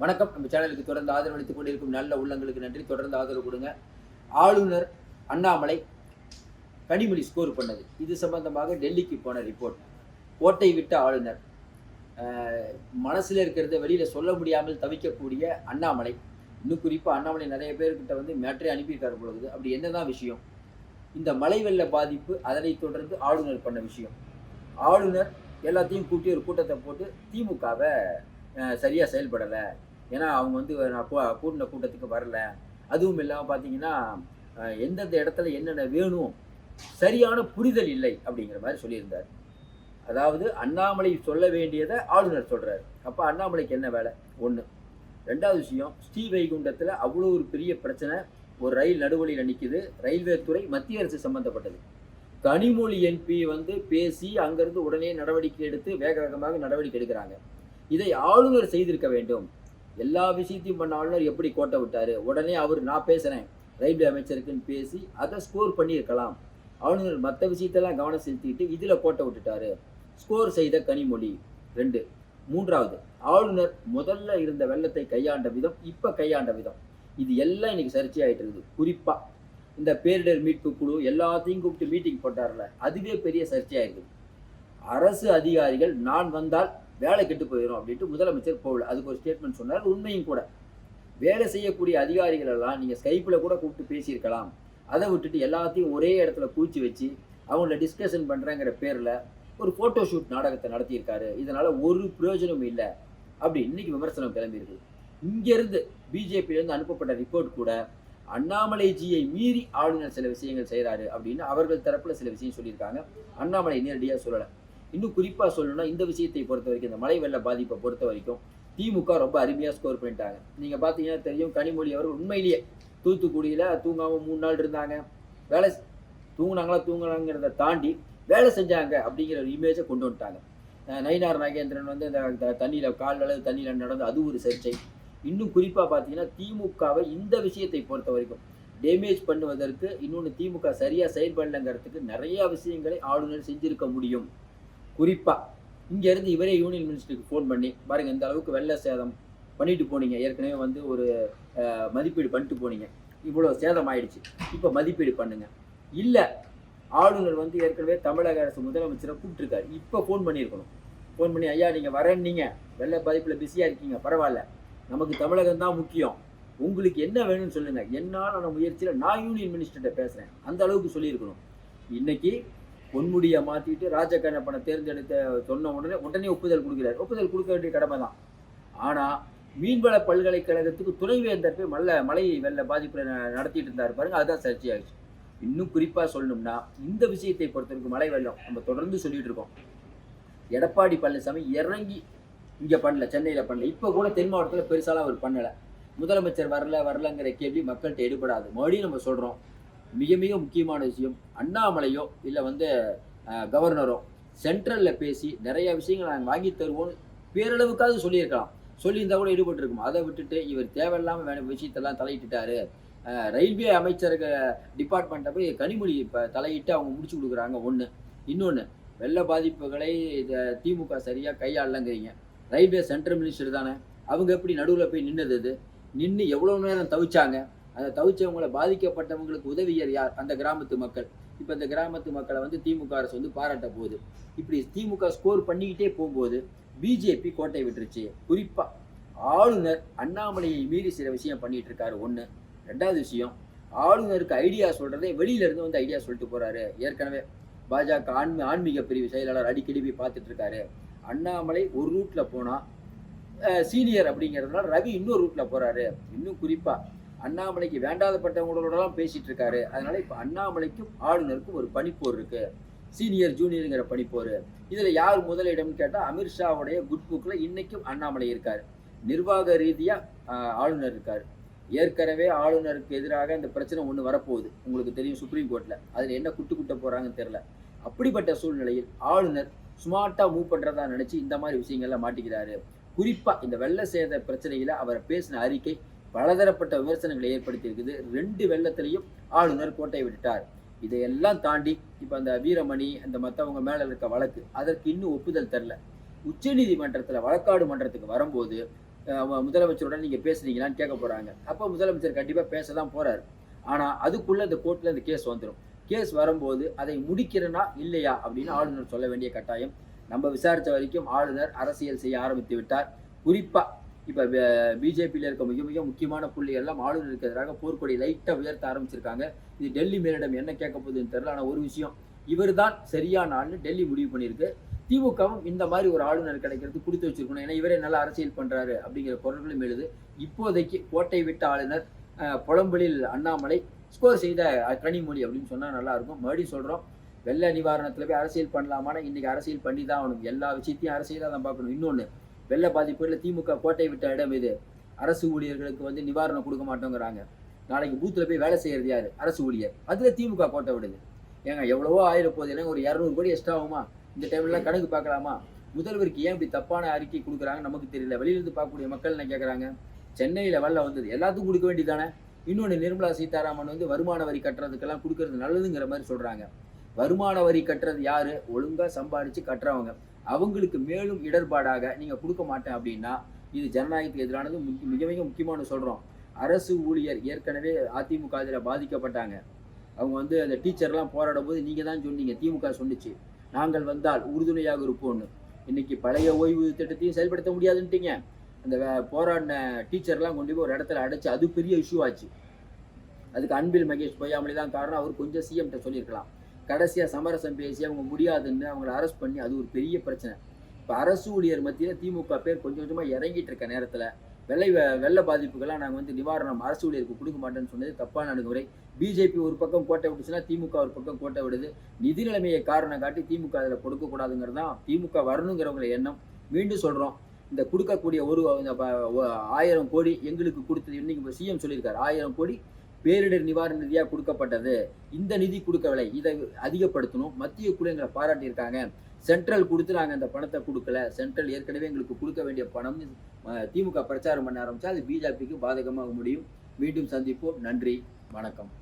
வணக்கம். நம்ம சேனலுக்கு தொடர்ந்து ஆதரவு அளித்துக் கொண்டிருக்கும் நல்ல உள்ளங்களுக்கு நன்றி. தொடர்ந்து ஆதரவு கொடுங்க. ஆளுநர் அண்ணாமலை கனிமொழி ஸ்கோர் பண்ணது. இது சம்பந்தமாக டெல்லிக்கு போன ரிப்போர்ட் கோட்டை விட்ட ஆளுநர். மனசில் இருக்கிறத வெளியில் சொல்ல முடியாமல் தவிக்கக்கூடிய அண்ணாமலை. இன்னும் குறிப்பாக அண்ணாமலை நிறைய பேர்கிட்ட வந்து மேட்டரே அனுப்பியிருக்காரு பொழுது அப்படி என்னதான் விஷயம்? இந்த மழை வெள்ள பாதிப்பு அதனை தொடர்ந்து ஆளுநர் பண்ண விஷயம். ஆளுநர் எல்லாத்தையும் கூட்டி ஒரு கூட்டத்தை போட்டு திமுகவை சரியாக செயல்படலை. ஏன்னா அவங்க வந்து நான் கூட்டின கூட்டத்துக்கு வரல. அதுவும் இல்லாமல் பார்த்தீங்கன்னா எந்தெந்த இடத்துல என்னென்ன வேணும் சரியான புரிதல் இல்லை அப்படிங்கிற மாதிரி சொல்லியிருந்தார். அதாவது அண்ணாமலை சொல்ல வேண்டியதை ஆளுநர் சொல்கிறார் அப்போ அண்ணாமலைக்கு என்ன வேலை? ஒன்று ரெண்டாவது விஷயம் ஸ்ரீவைகுண்டத்தில் அவ்வளோ ஒரு பெரிய பிரச்சனை ஒரு ரயில் நடுவழியில் நிற்கிது ரயில்வே துறை மத்திய அரசு சம்மந்தப்பட்டது கனிமொழி என்பி வந்து பேசி அங்கேருந்து உடனே நடவடிக்கை எடுத்து வேக வேகமாக நடவடிக்கை எடுக்கிறாங்க. இதை ஆளுநர் செய்திருக்க வேண்டும். எல்லா விஷயத்தையும் பண்ண ஆளுநர் எப்படி கோட்டை விட்டார்? உடனே அவர் நான் பேசுகிறேன் ரயில்வே அமைச்சருக்குன்னு பேசி அதை ஸ்கோர் பண்ணியிருக்கலாம். ஆளுநர் மற்ற விஷயத்தெல்லாம் கவனம் செலுத்திட்டு இதில் கோட்டை விட்டுட்டாரு. ஸ்கோர் செய்த கனிமொழி ரெண்டு. மூன்றாவது ஆளுநர் முதல்ல இருந்த வெள்ளத்தை கையாண்ட விதம் இப்போ கையாண்ட விதம். இது எல்லாம் இன்னைக்கு சர்ச்சையாயிட்டு இருக்குது. குறிப்பாக இந்த பேரிடர் மீட்பு குழு எல்லாத்தையும் கூப்பிட்டு மீட்டிங் போட்டார்ல அதுவே பெரிய சர்ச்சையாயிருக்குது அரசு அதிகாரிகள் நான் வந்தால் வேலை கெட்டு போயிடும் அப்படின்ட்டு முதலமைச்சர் போகல. அதுக்கு ஒரு ஸ்டேட்மெண்ட் சொன்னார். உண்மையும் கூட. வேலை செய்யக்கூடிய அதிகாரிகள் எல்லாம் நீங்கள் ஸ்கைப்பில் கூட கூப்பிட்டு பேசியிருக்கலாம். அதை விட்டுட்டு எல்லாத்தையும் ஒரே இடத்துல பூச்சி வச்சு அவங்கள டிஸ்கஷன் பண்ணுறேங்கிற பேரில் ஒரு ஃபோட்டோ ஷூட் நாடகத்தை நடத்தியிருக்காரு. இதனால் ஒரு பிரயோஜனமும் இல்லை அப்படி இன்னைக்கு விமர்சனம் கிளம்பியிருக்கு. இங்கேருந்து பிஜேபியிலேருந்து அனுப்பப்பட்ட ரிப்போர்ட் கூட அண்ணாமலைஜியை மீறி ஆளுநர் சில விஷயங்கள் செய்கிறாரு அப்படின்னு அவர்கள் தரப்பில் சில விஷயம் சொல்லியிருக்காங்க. அண்ணாமலை நேரடியாக சொல்லலை. இன்னும் குறிப்பாக சொல்லணும்னா இந்த விஷயத்தை பொறுத்த வரைக்கும் இந்த மழை வெள்ள பாதிப்பை பொறுத்த வரைக்கும் திமுக ரொம்ப அருமையாக ஸ்கோர் பண்ணிட்டாங்க. நீங்கள் பார்த்தீங்கன்னா தெரியும் கனிமொழி அவர்கள் உண்மையிலேயே தூத்துக்குடியில் தூங்காமல் மூணு நாள் இருந்தாங்க. வேலை தூங்கினாங்களா தூங்கினாங்கிறத தாண்டி வேலை செஞ்சாங்க அப்படிங்கிற ஒரு இமேஜை கொண்டு வந்துட்டாங்க. நயினார் நாகேந்திரன் வந்து இந்த தண்ணியில் கால் அளவு தண்ணியில் நடந்து அது ஒரு சர்ச்சை. இன்னும் குறிப்பாக பார்த்தீங்கன்னா திமுகவை இந்த விஷயத்தை பொறுத்த வரைக்கும் டேமேஜ் பண்ணுவதற்கு இன்னொன்று திமுக சரியாக செயல்படலைங்கிறதுக்கு நிறைய விஷயங்களை ஆளுநர் செஞ்சுருக்க முடியும். குறிப்பாக இங்கேருந்து இவரே யூனியன் மினிஸ்டருக்கு ஃபோன் பண்ணி பாருங்க இந்த அளவுக்கு வெள்ள சேதம் பண்ணிட்டு போனீங்க. ஏற்கனவே வந்து ஒரு மதிப்பீடு பண்ணிட்டு போனீங்க. இவ்வளோ சேதம் ஆயிடுச்சு இப்போ மதிப்பீடு பண்ணுங்க. இல்லை ஆளுநர் வந்து ஏற்கனவே தமிழக அரசு முதலமைச்சரை கூப்பிட்டுருக்காரு. இப்போ ஃபோன் பண்ணியிருக்கணும். ஃபோன் பண்ணி ஐயா நீங்கள் வரேன்னீங்க. வெள்ள பாதிப்பில் பிஸியாக இருக்கீங்க. பரவாயில்ல. நமக்கு தமிழகம் தான் முக்கியம். உங்களுக்கு என்ன வேணும்னு சொல்லுங்கள் என்னாலான முயற்சியில் நான் யூனியன் மினிஸ்டர்கிட்ட பேசுகிறேன் அந்த அளவுக்கு சொல்லியிருக்கணும். இன்னைக்கு பொன்முடியை மாற்றிட்டு ராஜகண்ணப்பனை தேர்ந்தெடுத்த சொன்ன உடனே உடனே ஒப்புதல் கொடுக்கிறார். ஒப்புதல் கொடுக்க வேண்டிய கடமை தான். ஆனால் மீன்வள பல்கலைக்கழகத்துக்கு துணைவேந்தர் போய் மல்ல மலை வெள்ள பாதிப்பில் நடத்திட்டு இருந்தார் பாருங்க அதுதான் சர்ச்சையாகிடுச்சு இன்னும் குறிப்பாக சொல்லணும்னா இந்த விஷயத்தை பொறுத்தவரைக்கும் மழை வெள்ளம் நம்ம தொடர்ந்து சொல்லிட்டு இருக்கோம். எடப்பாடி பழனிசாமி இறங்கி இங்கே பண்ணல சென்னையில் பண்ணல. இப்போ கூட தென் மாவட்டத்தில் பெருசாலாம் அவர் பண்ணலை. முதலமைச்சர் வரல வரலங்கிற கேள்வி மக்கள்கிட்ட எடுபடாது. மறுபடியும் நம்ம சொல்கிறோம் மிக மிக முக்கியமான விஷயம். அண்ணாமலையோ இல்லை வந்து கவர்னரோ சென்ட்ரலில் பேசி நிறைய விஷயங்கள் நாங்கள் வாங்கி தருவோம்னு பேரளவுக்காவது சொல்லியிருக்கலாம். சொல்லியிருந்தா கூட ஈடுபட்டிருக்கும். அதை விட்டுட்டு இவர் தேவையில்லாமல் வேணும் விஷயத்தெல்லாம் தலையிட்டுட்டாரு. ரயில்வே அமைச்சருக்கு டிபார்ட்மெண்ட்டை போய் கனிமொழி இப்போ தலையிட்டு அவங்க முடிச்சு கொடுக்குறாங்க. ஒன்று இன்னொன்று வெள்ள பாதிப்புகளை திமுக சரியாக கையாளலங்கிறீங்க. ரயில்வே சென்ட்ரல் மினிஸ்டர் தானே. அவங்க எப்படி நடுவில் போய் நின்னது நின்று எவ்வளோ நேரம் தவிச்சாங்க? அந்த தவிச்சவங்களை பாதிக்கப்பட்டவங்களுக்கு உதவியர் யார்? அந்த கிராமத்து மக்கள். இப்போ இந்த கிராமத்து மக்களை வந்து திமுக அரசு வந்து பாராட்ட போகுது. இப்படி திமுக ஸ்கோர் பண்ணிக்கிட்டே போகும்போது பிஜேபி கோட்டை விட்டுருச்சு. குறிப்பாக ஆளுநர் அண்ணாமலையை மீறி சில விஷயம் பண்ணிட்டு இருக்காரு ஒன்று ரெண்டாவது விஷயம் ஆளுநருக்கு ஐடியா சொல்கிறதே வெளியில இருந்து வந்து ஐடியா சொல்லிட்டு போகிறாரு ஏற்கனவே பாஜக ஆன்மீ ஆன்மீக பிரிவு செயலாளர் அடிக்கடி போய் பார்த்துட்டு இருக்காரு அண்ணாமலை ஒரு ரூட்டில் போனால் சீனியர் அப்படிங்கிறதுனால ரவி இன்னொரு ரூட்டில் போகிறாரு இன்னும் குறிப்பாக அண்ணாமலைக்கு வேண்டாதப்பட்டவங்களோடலாம் பேசிட்டு இருக்காரு அதனால இப்போ அண்ணாமலைக்கும் ஆளுநருக்கும் ஒரு பனிப்போர் இருக்கு. சீனியர் ஜூனியருங்கிற பனிப்போர் இதில் யார் முதலிடம்னு கேட்டால் அமித்ஷாவுடைய குட் புக்ல இன்னைக்கும் அண்ணாமலை இருக்கார். நிர்வாக ரீதியாக ஆளுநர் இருக்கார். ஏற்கனவே ஆளுநருக்கு எதிராக இந்த பிரச்சனை ஒன்று வரப்போகுது. உங்களுக்கு தெரியும் சுப்ரீம் கோர்ட்டில் அதில் என்ன குட்டு குட்ட போகிறாங்கன்னு தெரில அப்படிப்பட்ட சூழ்நிலையில் ஆளுநர் ஸ்மார்ட்டாக மூவ் பண்ணுறதா நினச்சி இந்த மாதிரி விஷயங்கள்லாம் மாட்டிக்கிறாரு. குறிப்பாக இந்த வெள்ள சேத பிரச்சனையில் அவர் பேசின அறிக்கை பலதரப்பட்ட விமர்சனங்களை ஏற்படுத்தியிருக்குது. ரெண்டு வெள்ளத்திலையும் ஆளுநர் கோட்டை விட்டுட்டார். இதையெல்லாம் தாண்டி இப்போ அந்த வீரமணி அந்த மற்றவங்க மேலே இருக்க வழக்கு அதற்கு இன்னும் ஒப்புதல் தரல. உச்சநீதிமன்றத்தில் வழக்காடு மன்றத்துக்கு வரும்போது முதலமைச்சருடன் நீங்கள் பேசுனீங்களான்னு கேட்க போகிறாங்க அப்போ முதலமைச்சர் கண்டிப்பாக பேச தான் போகிறார் ஆனால் அதுக்குள்ளே இந்த கோர்ட்டில் இந்த கேஸ் வந்துடும் கேஸ் வரும்போது அதை முடிக்கிறனா இல்லையா அப்படின்னு ஆளுநர் சொல்ல வேண்டிய கட்டாயம். நம்ம விசாரித்த வரைக்கும் ஆளுநர் அரசியல் செய்ய ஆரம்பித்து விட்டார். குறிப்பாக இப்போ பிஜேபியில் இருக்க மிக மிக முக்கியமான புள்ளி எல்லாம் ஆளுநருக்கு எதிராக போர்க்கொடி லைட்டாக உயர்த்த ஆரம்பிச்சிருக்காங்க. இது டெல்லி மேலிடம் என்ன கேட்க போகுதுன்னு தெரியல. ஆனால் ஒரு விஷயம் இவர்தான் சரியான ஆள்னு டெல்லி முடிவு பண்ணியிருக்கு. திமுகவும் இந்த மாதிரி ஒரு ஆளுநர் கிடைக்கிறது கொடுத்து வச்சிருக்கணும். ஏன்னா இவரே நல்லா அரசியல் பண்ணுறாரு அப்படிங்கிற குரல்களும் எழுது. இப்போதைக்கு கோட்டை விட்ட ஆளுநர் புலம்பலில் அண்ணாமலை ஸ்கோர் செய்த கனிமொழி அப்படின்னு சொன்னால் நல்லாயிருக்கும் மறுபடியும் சொல்கிறோம் வெள்ள நிவாரணத்தில் போய் அரசியல் பண்ணலாமான்னா இன்னைக்கு அரசியல் பண்ணி தான் ஆகணும். எல்லா விஷயத்தையும் அரசியலாக தான் பார்க்கணும். இன்னொன்று வெள்ள பாதிப்புகளில் திமுக கோட்டை விட்ட இடம் இது. அரசு ஊழியர்களுக்கு வந்து நிவாரணம் கொடுக்க மாட்டோங்கிறாங்க. நாளைக்கு பூத்தில் போய் வேலை செய்கிறது யார்? அரசு ஊழியர். அதில் திமுக கோட்டை விடுது. ஏங்க எவ்வளவோ ஆயிரம் போகுது. ஏன்னா ஒரு இரநூறு கோடி எக்ஸ்ட்ரா ஆகுமா? இந்த டைம்லாம் கணக்கு பார்க்கலாமா? முதல்வருக்கு ஏன் இப்படி தப்பான அறிக்கை கொடுக்குறாங்க நமக்கு தெரியல. வெளியிலிருந்து பார்க்கக்கூடிய மக்கள் என்ன கேட்குறாங்க சென்னையில் வெள்ளம் வந்தது. எல்லாத்துக்கும் கொடுக்க வேண்டியதானே இன்னொன்று நிர்மலா சீதாராமன் வந்து வருமான வரி கட்டுறதுக்கெல்லாம் கொடுக்கறது நல்லதுங்கிற மாதிரி சொல்கிறாங்க வருமான வரி கட்டுறது யார்? ஒழுங்காக சம்பாதிச்சு கட்டுறவங்க. அவங்களுக்கு மேலும் இடர்பாடாக நீங்கள் கொடுக்க மாட்டேன் அப்படின்னா இது ஜனநாயகத்துக்கு எதிரானது முக்கிய- மிக மிக முக்கியமான சொல்கிறோம் அரசு ஊழியர் ஏற்கனவே அதிமுக இதில் பாதிக்கப்பட்டாங்க. அவங்க வந்து அந்த டீச்சர்லாம் போராடும் போது நீங்கள் தான் சொன்னீங்க திமுக சொன்னிச்சு. நாங்கள் வந்தால் உறுதுணையாக இருப்போம்னு. இன்னைக்கு பழைய ஓய்வு திட்டத்தையும் செயல்படுத்த முடியாதுன்ட்டீங்க. அந்த போராடின டீச்சர்லாம் கொண்டு போய் ஒரு இடத்துல அடைச்சு அது பெரிய இஷ்யூ ஆச்சு. அதுக்கு அன்பில் மகேஷ் பொய்யாமலே தான் காரணம். அவர் கொஞ்சம் சிஎம்கிட்ட சொல்லியிருக்கலாம். கடைசியாக சமரசம் பேசி அவங்க முடியாதுன்னு அவங்கள அரெஸ்ட் பண்ணி அது ஒரு பெரிய பிரச்சனை. இப்போ அரசு ஊழியர் மத்தியில் திமுக பேர் கொஞ்சம் கொஞ்சமாக இறங்கிட்டு இருக்க நேரத்தில் வெள்ளை வெள்ள பாதிப்புக்கெல்லாம் நாங்கள் வந்து நிவாரணம் அரசு ஊழியருக்கு கொடுக்க மாட்டேன்னு சொன்னது தப்பான அணுகுமுறை பிஜேபி ஒரு பக்கம் கோட்டை விட்டுச்சுன்னா திமுக ஒரு பக்கம் கோட்டை விடுது. நிதி நிலைமையை காரணம் காட்டி திமுக அதில் கொடுக்கக்கூடாதுங்கிறது தான் திமுக வரணுங்கிறவங்கள எண்ணம். மீண்டும் சொல்கிறோம் இந்த கொடுக்கக்கூடிய ஒரு ஆயிரம் கோடி எங்களுக்கு கொடுத்தது இன்னைக்கு சிஎம் சொல்லியிருக்காரு. ஆயிரம் கோடி பேரிடர் நிவாரண நிதியாக கொடுக்கப்பட்டது. இந்த நிதி கொடுக்கவில்லை. இதை அதிகப்படுத்தணும். மத்திய குழு எங்களை பாராட்டியிருக்காங்க. சென்ட்ரல் கொடுத்து நாங்கள் அந்த பணத்தை கொடுக்கல. சென்ட்ரல் ஏற்கனவே எங்களுக்கு கொடுக்க வேண்டிய பணம் திமுக பிரச்சாரம் பண்ண ஆரம்பித்தா அது பிஜேபிக்கு பாதகமாக முடியும். மீண்டும் சந்திப்போம். நன்றி. வணக்கம்.